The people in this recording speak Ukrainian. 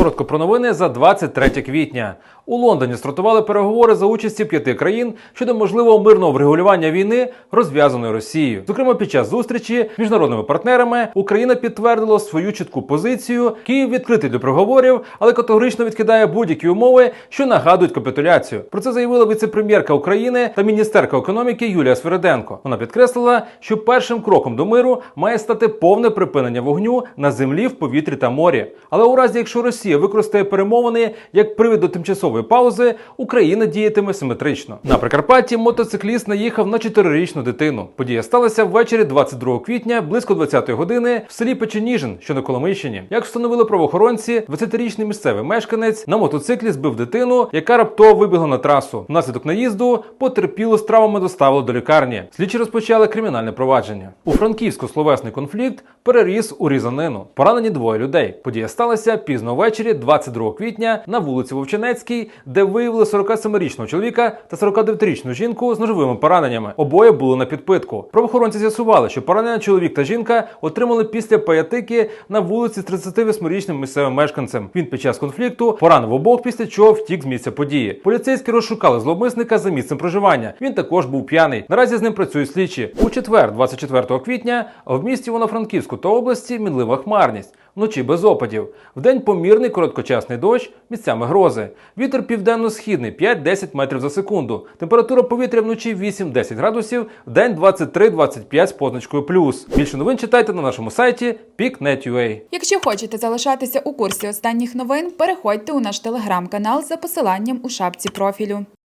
Коротко про новини за 23 квітня. У Лондоні стартували переговори за участі п'яти країн щодо можливого мирного врегулювання війни, розв'язаної Росією. Зокрема, під час зустрічі з міжнародними партнерами Україна підтвердила свою чітку позицію. Київ відкритий до переговорів, але категорично відкидає будь-які умови, що нагадують капітуляцію. Про це заявила віце-прем'єрка України та міністерка економіки Юлія Свериденко. Вона підкреслила, що першим кроком до миру має стати повне припинення вогню на землі, в повітрі та морі. Але у разі, якщо Росія використає перемовини як привід до тимчасової паузи, Україна діятиме симетрично. На Прикарпатті мотоцикліст наїхав на чотирирічну дитину. Подія сталася ввечері 22 квітня близько 20-ї години в селі Печеніжин, що на Коломийщині. Як встановили правоохоронці, 20-річний місцевий мешканець на мотоциклі збив дитину, яка раптово вибігла на трасу. Внаслідок наїзду потерпіло з травмами доставили до лікарні. Слідчі розпочали кримінальне провадження. У Франківську словесний конфлікт переріс у різанину. Поранені двоє людей. Подія сталася пізно ввечері, 22 квітня, на вулиці Вовчинецькій, де виявили 47-річного чоловіка та 49-річну жінку з ножовими пораненнями. Обоє були на підпитку. Правоохоронці з'ясували, що поранення чоловік та жінка отримали після паятики на вулиці з 38-річним місцевим мешканцем. Він під час конфлікту поранив обох, після чого втік з місця події. Поліцейські розшукали зловмисника за місцем проживання. Він також був п'яний. Наразі з ним працюють слідчі. У четвер, 24 квітня, в місті Івано-Франківську та області мінлива хмарність. Вночі без опадів. Вдень помірний короткочасний дощ, місцями грози. Вітер південно-східний 5-10 метрів за секунду. Температура повітря вночі 8-10 градусів, вдень 23-25 з позначкою плюс. Більше новин читайте на нашому сайті peak.net.ua. Якщо хочете залишатися у курсі останніх новин, переходьте у наш телеграм-канал за посиланням у шапці профілю.